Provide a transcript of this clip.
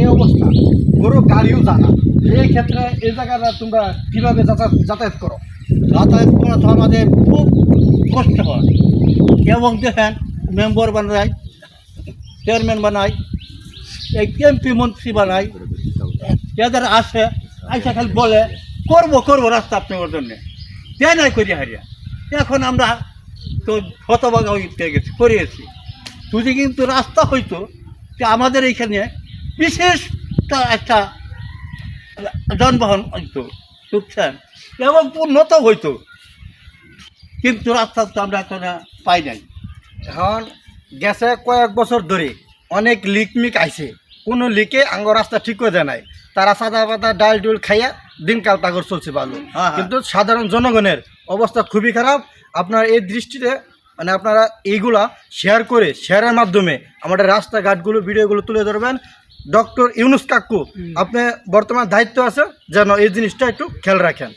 এই অবস্থা। বড় গাড়িও জানা। এই ক্ষেত্রে এই জায়গাটা তোমরা কীভাবে যাতায়াত করো? যাতায়াত করা তো আমাদের খুব কষ্ট হয়। এবং দেখেন, মেম্বার বানায়, চেয়ারম্যান বানায়, এই এমপি মন্ত্রী বানায় এদের আসে আইসা খালি বলে, করব করব রাস্তা আপনার জন্যে। তাই নাই করি হারিয়া। এখন আমরা তো হতবাগা হয়ে গেছি, করিয়েছি। যদি কিন্তু রাস্তা হইতো, যে আমাদের এইখানে বিশেষ একটা যানবাহন হইতো বুঝছেন এবং উন্নত হইতো। কিন্তু রাস্তা তো আমরা এখন পাই নাই। এখন গেছে কয়েক বছর ধরে অনেক লিক মিক আইছে। কোনো লিকে আঙ্গ রাস্তা ঠিক করে দেয় নাই। তারা সাদা পাতা ডাল ডুল খাইয়া দিনকাল তাগর চলছে ভালো। হ্যাঁ, হ্যাঁ। কিন্তু সাধারণ জনগণের অবস্থা খুবই খারাপ। আপনার এই দৃষ্টিতে মানে আপনারা এইগুলা শেয়ার করে শেয়ারের মাধ্যমে আমাদের রাস্তাঘাটগুলো ভিডিওগুলো তুলে ধরবেন। ডক্টর ইউনুস কাকু আপনি বর্তমান দায়িত্ব আছে যেন এই জিনিসটা একটু খেয়াল রাখেন।